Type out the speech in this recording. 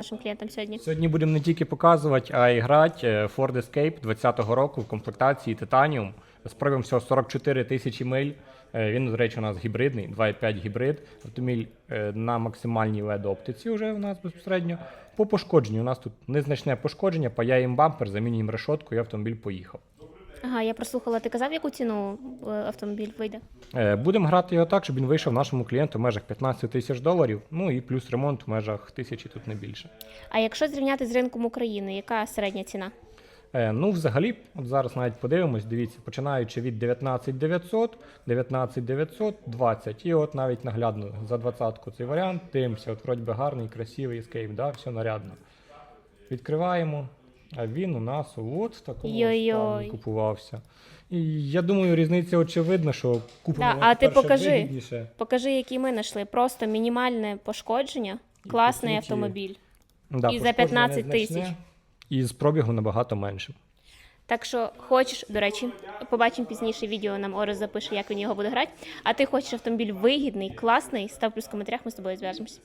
нашим клієнтам сьогодні? Сьогодні будемо не тільки показувати, а й грати е, Ford Escape 20-го року в комплектації Titanium пробігом всього 44 тисячі миль. Е, Він, до речі, у нас гібридний, 2.5 гібрид. Автомобіль е, на максимальній led оптиці вже у нас безпосередньо. По пошкодженню у нас тут незначне пошкодження, паяємо бампер, замінюємо решотку і автомобіль поїхав. Ага, я прослухала. Ти казав, яку ціну е, автомобіль вийде? Е, Будемо грати його так, щоб він вийшов нашому клієнту в межах 15 тисяч доларів. Ну і плюс ремонт в межах тисячі тут не більше. А якщо зрівняти з ринком України, яка середня ціна? Е, Ну, взагалі, от зараз навіть подивимось, дивіться, починаючи від 19900, 19900, 20. І от навіть наглядно за двадцятку цей варіант. Дивимося, от вроді би гарний, красивий ескейп, да, все нарядно. Відкриваємо, а він у нас от в такому стані купувався. І я думаю, різниця очевидна, що куплено Да, а ти покажи. вигідніше. Покажи, який ми знайшли. Просто мінімальне пошкодження, класний по автомобіль. Да, І за пошкодження 15 тисяч. І з пробігу набагато менше. Так що хочеш, до речі, побачимо пізніше відео, нам Орес запише, як він його буде грати. А ти хочеш автомобіль вигідний, класний, став плюс в коментарях, ми з тобою зв'яжемося.